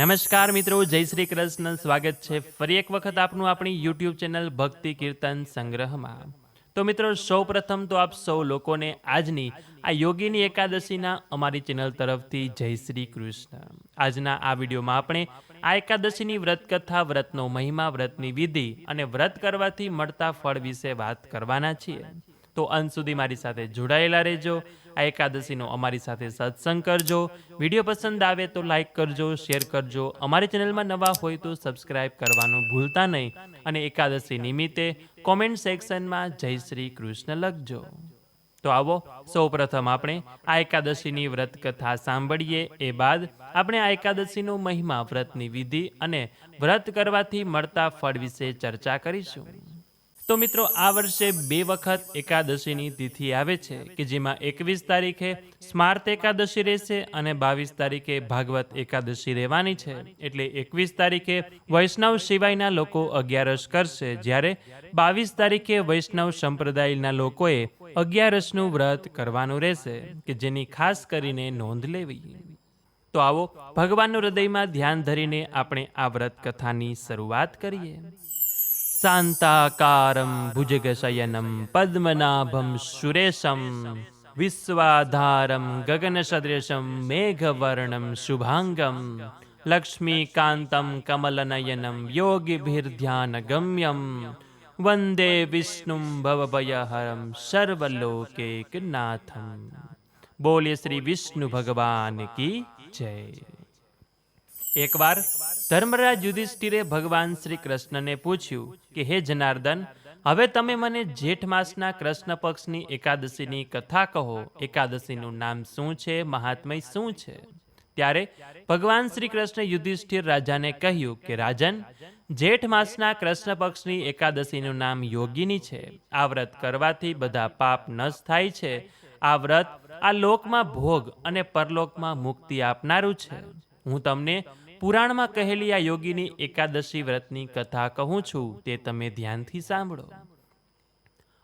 નમસ્કાર મિત્રો, જય શ્રી કૃષ્ણ. સ્વાગત છે ફરી એક વખત આપનું આપણી યુટ્યુબ ચેનલ ભક્તિ કીર્તન સંગ્રહમાં. તો મિત્રો સૌ પ્રથમ તો આપ સૌ લોકોને આજની આ યોગીની એકાદશીના અમારી ચેનલ તરફથી જય શ્રી કૃષ્ણ. આજના આ વિડીયોમાં આપણે આ એકાદશીની વ્રત કથા વ્રતનો મહિમા, વ્રતની વિધિ અને વ્રત કરવાથી મળતા ફળ વિશે વાત કરવાના છીએ. તો અંત સુધી મારી સાથે જોડાયેલા રહેજો. આ એકાદશીનો અમારી સાથે સત્સંગ કરજો. વીડિયો પસંદ આવે તો લાઈક કરજો, શેર કરજો. અમારી ચેનલમાં નવા હોય તો સબસ્ક્રાઇબ કરવાનું ભૂલતા નહીં. અને એકાદશી નિમિત્તે કોમેન્ટ સેક્શનમાં જય શ્રી કૃષ્ણ લખજો. તો આવો સૌ પ્રથમ આપણે આ એકાદશીની વ્રત કથા સાંભળીએ. એ બાદ આપણે આ એકાદશીનો મહિમા, વ્રતની વિધિ અને વ્રત કરવાથી મળતા ફળ વિશે ચર્ચા કરીશું. તો મિત્રો, આ વર્ષે બે વખત એકાદશીની તિથિ આવે છે, કે જેમાં એકવીસ તારીખે સ્માર્ત એકાદશી રહેશે અને બાવીસ તારીખે ભાગવત એકાદશી રહેવાની છે. એટલે એકવીસ તારીખે વૈષ્ણવ સિવાયના લોકો અગિયારસ કરશે, જ્યારે બાવીસ તારીખે વૈષ્ણવ સંપ્રદાયના લોકોએ અગિયારસનું વ્રત કરવાનું રહેશે, કે જેની ખાસ કરીને નોંધ લેવી. તો આવો ભગવાનનું હૃદયમાં ધ્યાન ધરીને આપણે આ વ્રત કથાની શરૂઆત કરીએ. શાંતાકારમ ભુજગશયનમ પદ્મનાભમ સુરેશમ વિશ્વાધારમ ગગનસદૃશમ મેઘવર્ણમ શુભાંગમ લક્ષ્મીકાંતમ કમલનયનમ યોગિભિર્ધ્યાનગમ્યમ વંદે વિષ્ણું ભવભયહરમ સર્વલોકેકનાથમ બોલે શ્રી વિષ્ણુ ભગવાન કી જય એકવાર ધર્મરાજ યુધિષ્ઠિરે ભગવાન શ્રી કૃષ્ણને પૂછ્યું કે, હે જનાર્દન, હવે તમે મને જેઠ માસના કૃષ્ણ પક્ષની એકાદશીની કથા કહો. એકાદશીનું નામ શું છે? મહાત્મય શું છે? ત્યારે ભગવાન શ્રી કૃષ્ણ યુધિષ્ઠિર રાજાને કહ્યું કે, રાજન, જેઠ માસના કૃષ્ણ પક્ષની એકાદશીનું નામ યોગીની છે. આ વ્રત કરવાથી બધા પાપ નષ્ટ થાય છે. આ વ્રત આ લોકમાં ભોગ અને પરલોકમાં મુક્તિ આપનારું છે. હું તમને પુરાણમાં કહેલી આ યોગીની એકાદશી વ્રતની કથા કહું છું તે તમે ધ્યાનથી સાંભળો.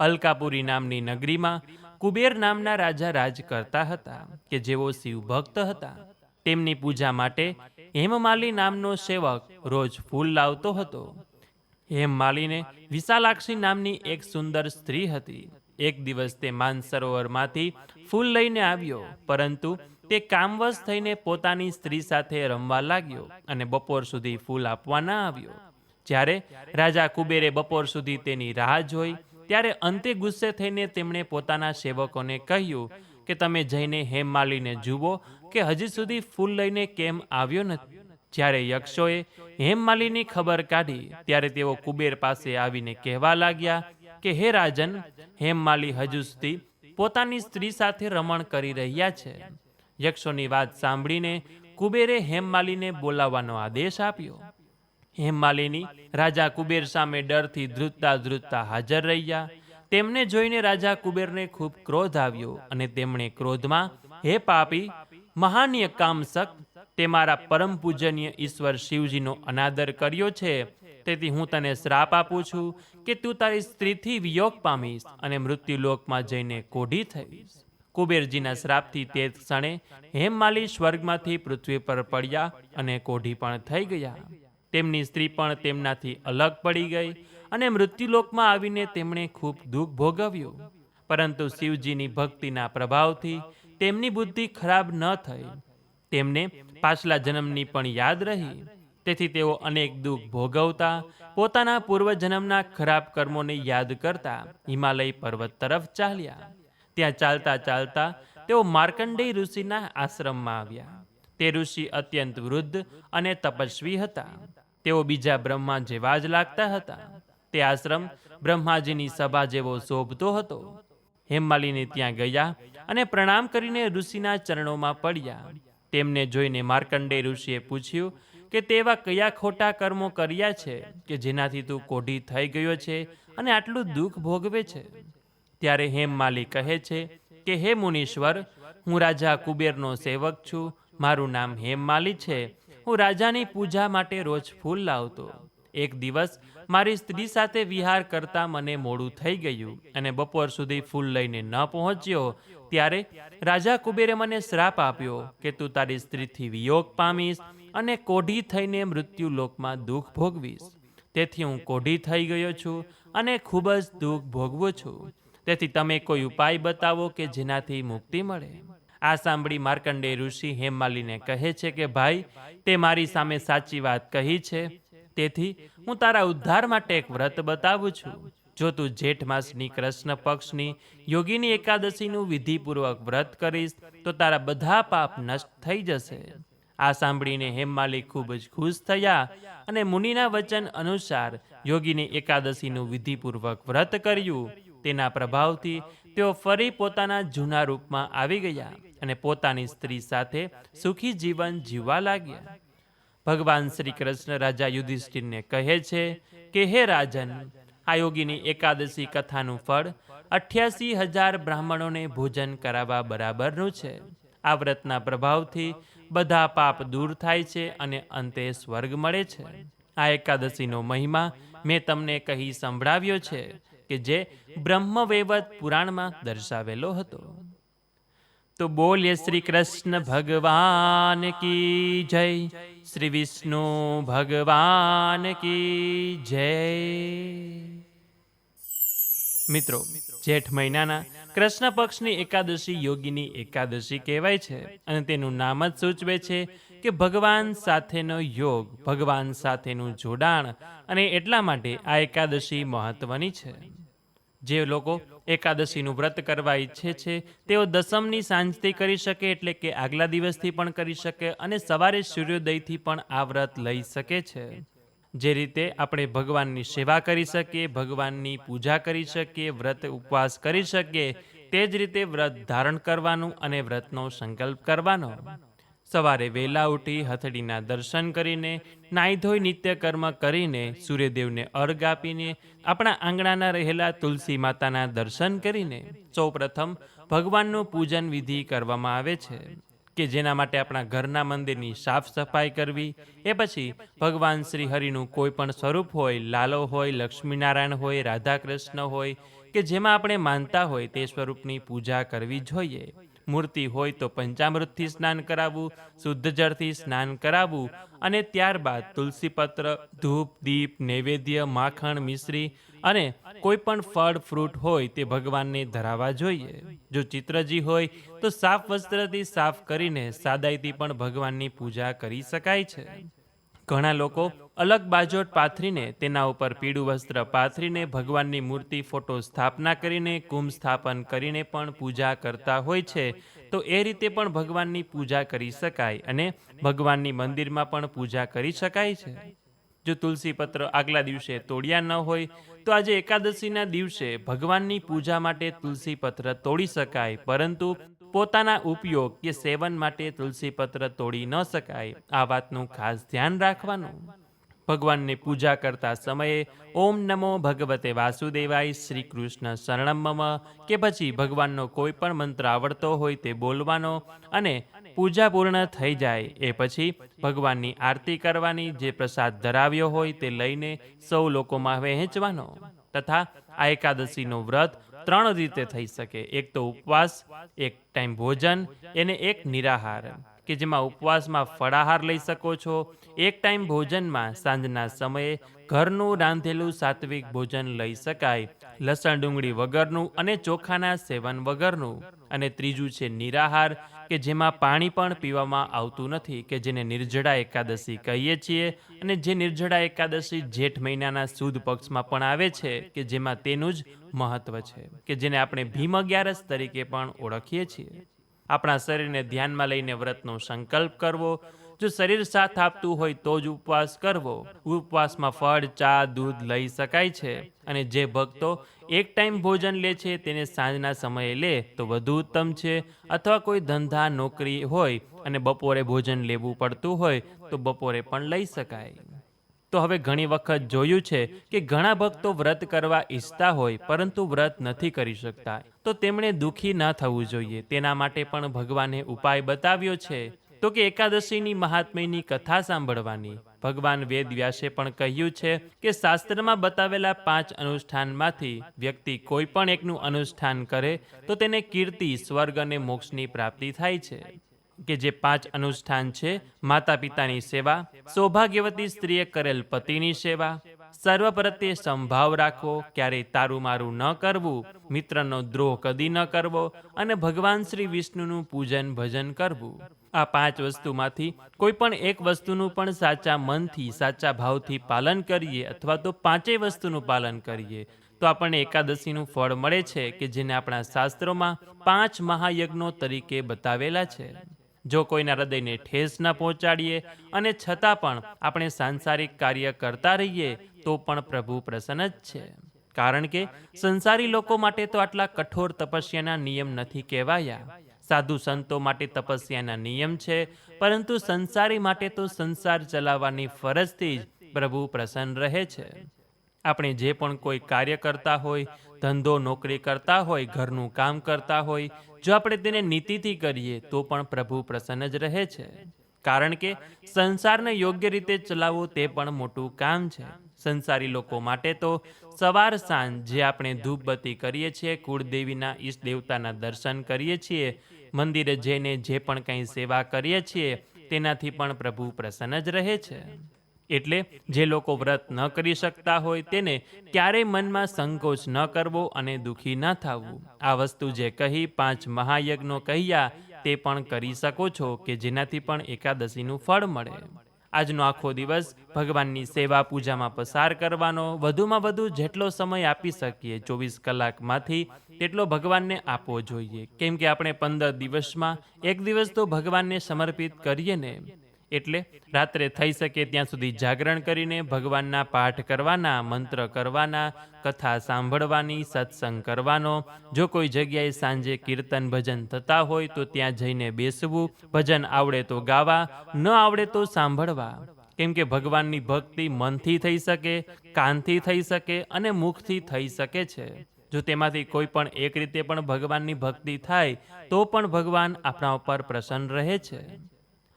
અલકાપુરી નામની નગરીમાં કુબેર નામના રાજા રાજ કરતા હતા કે જેઓ શિવ ભક્ત હતા. તેમની પૂજા માટે હેમમાલી નામનો સેવક રોજ ફૂલ લાવતો હતો. હેમમાલીને વિશાલાક્ષી નામની એક સુંદર સ્ત્રી હતી. એક દિવસ તે માનસરોવરમાંથી ફૂલ લઈને આવ્યો, પરંતુ તે કામવશ થઈને પોતાની સ્ત્રી સાથે રમવા લાગ્યો અને બપોર સુધી ફૂલ આપવા ના આવ્યો. જ્યારે રાજા કુબેરે બપોર સુધી તેની રાહ જોઈ, ત્યારે અંતે ગુસ્સે થઈને તેમણે પોતાના સેવકોને કહ્યું કે, તમે જઈને હેમમાલીને જુઓ કે હજી સુધી ફૂલ લઈને કેમ આવ્યો નથી. જ્યારે યક્ષોએ હેમમાલીની ખબર કાઢી, ત્યારે તેઓ કુબેર પાસે આવીને કહેવા લાગ્યા કે, હે રાજન હેમમાલી હજુ સુધી પોતાની સ્ત્રી સાથે રમણ કરી રહ્યા છે. યક્ષોની વાત સાંભળીને કુબેરે હેમમાલીને બોલાવવાનો આદેશ આપ્યો. હેમમાલિની રાજા કુબેર સામે ડરથી ધ્રુજતા ધ્રુજતા હાજર રહ્યા. તેમને જોઈને રાજા કુબેરને ખૂબ ક્રોધ આવ્યો અને તેમણે ક્રોધમાં, હે પાપી, મહાનીય કામસક, તે મારા પરમ પૂજનીય ઈશ્વર શિવજીનો અનાદર કર્યો છે. તેથી હું તને શ્રાપ આપું છું કે તું તારી સ્ત્રીથી વિયોગ પામીશ અને મૃત્યુલોકમાં જઈને કોઢી થઈશ. કુબેરજીના શ્રાપથી તે ક્ષણે હેમમાલી સ્વર્ગમાંથી પૃથ્વી પર પડ્યા અને કોઢી પણ થઈ ગયા. તેમની સ્ત્રી પણ તેમનાથી અલગ પડી ગઈ અને મૃત્યુલોકમાં આવીને તેમણે ખૂબ દુઃખ ભોગવ્યું. પરંતુ શિવજીની ભક્તિના પ્રભાવથી તેમની બુદ્ધિ ખરાબ ન થઈ. તેમને પાછલા જન્મની પણ યાદ રહી. તેથી તેઓ અનેક દુઃખ ભોગવતા પોતાના પૂર્વજન્મના ખરાબ કર્મોને યાદ કરતા હિમાલય પર્વત તરફ ચાલ્યા. ત્યાં ચાલતા ચાલતા તેઓ માર્કંડેય ઋષિના આશ્રમમાં આવ્યા. તે ઋષિ અત્યંત વૃદ્ધ અને તપસ્વી હતા. તેઓ બીજા બ્રહ્મા જેવા જ લાગતા હતા. તે આશ્રમ બ્રહ્માજીની સભા જેવો શોભતો હતો. હેમાલીને ત્યાં ગયા અને પ્રણામ કરીને ઋષિના ચરણોમાં પડ્યા. તેમને જોઈને માર્કંડેય ઋષિએ પૂછ્યું કે તેવા કયા ખોટા કર્મો કર્યા છે કે જેનાથી તું કોઢી થઈ ગયો છે અને આટલું દુઃખ ભોગવે છે? ત્યારે હેમમાલી કહે છે કે હે મુનીશ્વર, હું રાજા કુબેરનો સેવક છું, મારું નામ હેમમાલી છે. હું રાજાની પૂજા માટે રોજ ફૂલ લાવતો. એક દિવસ મારી સ્ત્રી સાથે વિહાર કરતા મને મોડું થઈ ગયું અને બપોર સુધી ફૂલ લઈને ન પહોંચ્યો. ત્યારે રાજા કુબેરે મને શ્રાપ આપ્યો કે તું તારી સ્ત્રીથી વિયોગ પામીશ અને કોઢી થઈને મૃત્યુ લોકમાં દુઃખ ભોગવીશ. તેથી હું કોઢી થઈ ગયો છું અને ખૂબ જ દુઃખ ભોગવું છું. તેથી તમે કોઈ ઉપાય બતાવો કે જેનાથી મુક્તિ મળે? આ સાંભળી માર્કંડે ઋષિ હેમમાલીને કહે છે કે, ભાઈ, તે મારી સામે સાચી વાત કહી છે. તેથી હું તારા ઉદ્ધાર માટે એક વ્રત બતાવું છું. જો તું જેઠ માસની કૃષ્ણ પક્ષની યોગીની એકાદશીનું વિધિપૂર્વક વ્રત કરીશ, તો તારા બધા પાપ નષ્ટ થઈ જશે. આ સાંભળીને હેમમાલી ખૂબ જ ખુશ થયા અને મુનિના વચન અનુસાર યોગીની એકાદશીનું વિધિપૂર્વક વ્રત કર્યું. તેના પ્રભાવથી તેઓ ફરી પોતાના જૂના રૂપમાં આવી ગયા અને પોતાની સ્ત્રી સાથે સુખી જીવન જીવવા લાગ્યા. ભગવાન શ્રી કૃષ્ણ રાજા યુધિષ્ઠિરને કહે છે કે, હે રાજન, આ યોગીની એકાદશી કથાનું ફળ અઠ્યાસી હજાર બ્રાહ્મણોને ભોજન કરાવવા બરાબરનું છે. આ વ્રતના પ્રભાવથી બધા પાપ દૂર થાય છે અને અંતે સ્વર્ગ મળે છે. આ એકાદશીનો મહિમા મેં તમને કહી સંભળાવ્યો છે. કે જે બ્રહ્મવૈવત પુરાણમાં દર્શાવેલો હતો. તો બોલ્ય શ્રી કૃષ્ણ ભગવાન કી જય? શ્રી વિષ્ણુ, ભગવાન કી જય? મિત્રો, જેઠ મહિનાના કૃષ્ણ પક્ષની એકાદશી યોગીની એકાદશી કહેવાય છે અને તેનું નામ જ સૂચવે છે કે ભગવાન સાથેનો યોગ, ભગવાન સાથેનું જોડાણ અને એટલા માટે આ એકાદશી મહત્વની છે. જે લોકો એકાદશીનું વ્રત કરવા ઈચ્છે છે, તેઓ દસમની સાંજથી કરી શકે એટલે કે આગલા દિવસથી પણ કરી શકે અને સવારે સૂર્યોદયથી પણ આ વ્રત લઈ શકે છે. જે રીતે આપણે ભગવાનની સેવા કરી શકીએ, ભગવાનની પૂજા કરી શકીએ, વ્રત ઉપવાસ કરી શકીએ, તે જ રીતે વ્રત ધારણ કરવાનું અને વ્રતનો સંકલ્પ કરવાનો. સવારે વહેલા ઉઠી હથડીના દર્શન કરીને નાહી ધોઈ નિત્ય કર્મ કરીને સૂર્યદેવને અર્ઘ આપીને, આપણા આંગણાના રહેલા તુલસી માતાના દર્શન કરીને સૌપ્રથમ ભગવાનનું પૂજન વિધિ કરવામાં આવે છે, કે જેના માટે આપણા ઘરના મંદિરની સાફ સફાઈ કરવી, એ પછી ભગવાન શ્રી હરિનું કોઈ પણ સ્વરૂપ હોય, લાલો હોય, લક્ષ્મીનારાયણ હોય રાધા કૃષ્ણ હોય, કે જેમાં આપણે માનતા હોય તે સ્વરૂપની પૂજા કરવી જોઈએ. મૂર્તિ હોય તો પંચામૃતથી સ્નાન કરાવવું, શુદ્ધ જળથી સ્નાન કરાવવું અને ત્યારબાદ તુલસીપત્ર, ધૂપ, દીપ, નૈવેદ્ય, માખણ, મિશ્રી અને કોઈ પણ ફળ, ફ્રૂટ હોય તે ભગવાનને ધરાવવા જોઈએ. જો ચિત્રજી હોય તો સાફ વસ્ત્રથી સાફ કરીને સાદાઈથી પણ ભગવાનની પૂજા કરી શકાય છે. ઘણા લોકો અલગ બાજોટ પાથરીને તેના ઉપર પીળું વસ્ત્ર પાથરીને ભગવાનની મૂર્તિ ફોટો સ્થાપના કરીને, કુંભ સ્થાપન કરીને પણ પૂજા કરતા હોય છે. તો એ રીતે પણ ભગવાનની પૂજા કરી શકાય અને ભગવાનની મંદિરમાં પણ પૂજા કરી શકાય છે. જો તુલસી પત્ર આગલા દિવસે તોડ્યા ન હોય, તો આજે એકાદશીના દિવસે ભગવાનની પૂજા માટે તુલસી પત્ર તોડી શકાય. પરંતુ પોતાના ઉપયોગ કે સેવન માટે તુલસી પત્ર તોડી ન શકાય. આ વાતનું ખાસ ધ્યાન રાખવાનું. ભગવાનની પૂજા કરતા સમયે ઓમ નમો ભગવતે વાસુદેવાય શ્રી કૃષ્ણ શરણમ કે પછી ભગવાનનો કોઈ પણ મંત્ર આવડતો હોય તે બોલવાનો અને પૂજા પૂર્ણ થઈ જાય એ પછી ભગવાનની આરતી કરવાની જે પ્રસાદ ધરાવ્યો હોય તે લઈને સૌ લોકોમાં વહેંચવાનો. તથા આ એકાદશીનો વ્રત ત્રણ રીતે થઈ શકે. એક તો ઉપવાસ, એક ટાઈમ ભોજન, એને એક નિરાહાર. કે જેમાં ઉપવાસમાં ફળાહાર લઈ શકો છો. એક ટાઈમ ભોજનમાં સાંજના સમયે ઘરનું રાંધેલું સાત્વિક ભોજન લઈ શકાય. લસણ ડુંગળી વગરનું અને ચોખાના સેવન વગરનું. અને ત્રીજું છે નિરાહાર. કે જેમાં પાણી પણ પીવામાં આવતું નથી, કે જેને નિર્જળા એકાદશી કહીએ છીએ અને જે નિર્જળા એકાદશી જેઠ મહિનાના સુદ પક્ષમાં પણ આવે છે, કે જેમાં તેનું જ મહત્વ છે, કે જેને આપણે ભીમ અગિયારસ તરીકે પણ ઓળખીએ છીએ. આપણા શરીરને ધ્યાનમાં લઈને વ્રતનો સંકલ્પ કરવો જો શરીર સાથ આપતું હોય તો જ ઉપવાસ કરવો. ઉપવાસમાં ફળ, ચા, દૂધ લઈ શકાય છે અને જે ભક્તો એક ટાઈમ ભોજન લે છે તેને સાંજના સમયે લે તો વધુ ઉત્તમ છે. અથવા કોઈ ધંધા, નોકરી હોય અને બપોરે ભોજન લેવું પડતું હોય તો બપોરે પણ લઈ શકાય. તો હવે ઘણી વખત જોયું છે કે ઘણા ભક્તો વ્રત કરવા ઈચ્છતા હોય પરંતુ વ્રત નથી કરી શકતા. તો તેમણે દુઃખી ન થવું જોઈએ. તેના માટે પણ ભગવાને ઉપાય બતાવ્યો છે. તો કે એકાદશીની મહાત્મ્યની કથા સાંભળવાની. ભગવાન વેદ વ્યાસે પણ કહ્યું છે કે શાસ્ત્રમાં બતાવેલા પાંચ અનુષ્ઠાનમાંથી વ્યક્તિ કોઈ પણ એકનું અનુષ્ઠાન કરે, તો તેને કીર્તિ, સ્વર્ગ અને મોક્ષની પ્રાપ્તિ થાય છે. કે જે પાંચ અનુષ્ઠાન છે માતા પિતાની સેવા, સૌભાગ્યવતી સ્ત્રીએ કરેલ પતિની સેવા, સર્વ પ્રત્યે સંભાવ રાખવો, ક્યારેય તારું મારું ન કરવું, મિત્રનો દ્રોહ કદી ન કરવો અને ભગવાન શ્રી વિષ્ણુનું પૂજન ભજન કરવું. આ પાંચ વસ્તુમાંથી કોઈ પણ એક વસ્તુનું પણ સાચા મનથી, સાચા ભાવથી પાલન કરીએ અથવા તો પાંચેય વસ્તુનું પાલન કરીએ, તો આપણને એકાદશીનું ફળ મળે છે કે જેને આપણા શાસ્ત્રોમાં પાંચ મહાયજ્ઞો તરીકે બતાવેલા છે. જો કોઈના હૃદયને ઠેસ ન પહોંચાડીએ અને છતાં પણ આપણે સાંસારિક કાર્ય કરતા રહીએ, તો પણ પ્રભુ પ્રસન્ન જ છે. કારણ કે સંસારી લોકો માટે તો આટલા કઠોર તપસ્યાના નિયમ નથી કહેવાયા. સાધુ સંતો માટે તપસ્યાના નિયમ છે, પરંતુ સંસારી માટે તો સંસાર ચલાવવાની ફરજથી જ પ્રભુ પ્રસન્ન રહે છે. આપણે જે પણ કોઈ કાર્ય કરતા હોય, ધંધો, નોકરી કરતા હોય, ઘરનું કામ કરતા હોય, જો આપણે તેને નીતિથી કરીએ, તો પણ પ્રભુ પ્રસન્ન જ રહે છે. કારણ કે સંસારને યોગ્ય રીતે ચલાવવો તે પણ મોટું કામ છે. સંસારી લોકો માટે તો સવાર સાંજ જે આપણે ધૂપબત્તી કરીએ છીએ, કુળદેવીના ઈષ્ટ દેવતાના દર્શન કરીએ છીએ મંદિરે જઈને જે પણ કંઈ સેવા કરીએ છીએ, તેનાથી પણ પ્રભુ પ્રસન્ન જ રહે છે. એટલે જે લોકો વ્રત ન કરી શકતા હોય તેને ક્યારેય મનમાં સંકોચ ન કરવો અને દુઃખી ન થવું આ વસ્તુ જે કહી પાંચ મહાયજ્ઞો કહ્યા, તે પણ કરી શકો છો કે જેનાથી પણ એકાદશીનું ફળ મળે. આજનો આખો દિવસ ભગવાનની સેવા પૂજામાં પસાર કરવાનો, વધુમાં વધુ જેટલો સમય આપી શકીએ ચોવીસ કલાકમાંથી, તેટલો ભગવાનને આપવો જોઈએ. કેમ કે આપણે પંદર દિવસમાં એક દિવસ તો ભગવાનને સમર્પિત કરીએ ને. એટલે રાત્રે થઈ શકે ત્યાં સુધી જાગરણ કરીને ભગવાનના પાઠ કરવાના, મંત્ર કરવાના, કથા સાંભળવાની, સત્સંગ કરવાનો. જો કોઈ જગ્યાએ સાંજે કીર્તન ભજન થતા હોય તો ત્યાં જઈને બેસવું, ભજન આવડે તો ગાવા, ન આવડે તો સાંભળવા. કેમ કે ભગવાનની ભક્તિ મનથી થઈ શકે, કાનથી થઈ શકે અને મુખથી થઈ શકે છે. જો તેમાંથી કોઈ પણ એક રીતે પણ ભગવાનની ભક્તિ થાય, તો પણ ભગવાન આપણા ઉપર પ્રસન્ન રહે છે.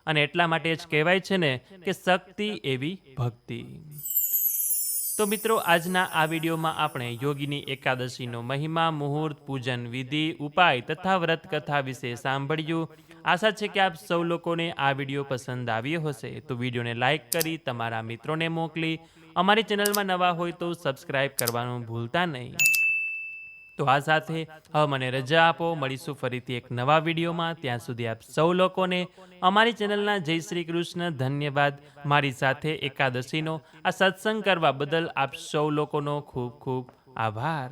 અને એટલા માટે જ કહેવાય છે ને કે શક્તિ એવી ભક્તિ. તો મિત્રો, આજના આ વિડીયોમાં આપણે યોગીની એકાદશીનો મહિમા, મુહૂર્ત, પૂજન વિધિ, ઉપાય તથા વ્રત કથા વિશે સાંભળ્યું. આશા છે કે આપ સૌ લોકોને આ વીડિયો પસંદ આવ્યો હશે. તો વિડીયોને લાઇક કરી તમારા મિત્રોને મોકલી. અમારી ચેનલમાં નવા હોય તો સબસ્ક્રાઈબ કરવાનું ભૂલતા નહીં. તો આ સાથે હવે મને રજા આપો. મળીશું ફરીથી એક નવા વિડીયોમાં. ત્યાં સુધી આપ સૌ લોકોને અમારી ચેનલના જય શ્રી કૃષ્ણ ધન્યવાદ. મારી સાથે એકાદશીનો આ સત્સંગ કરવા બદલ આપ સૌ લોકોનો ખૂબ ખૂબ આભાર.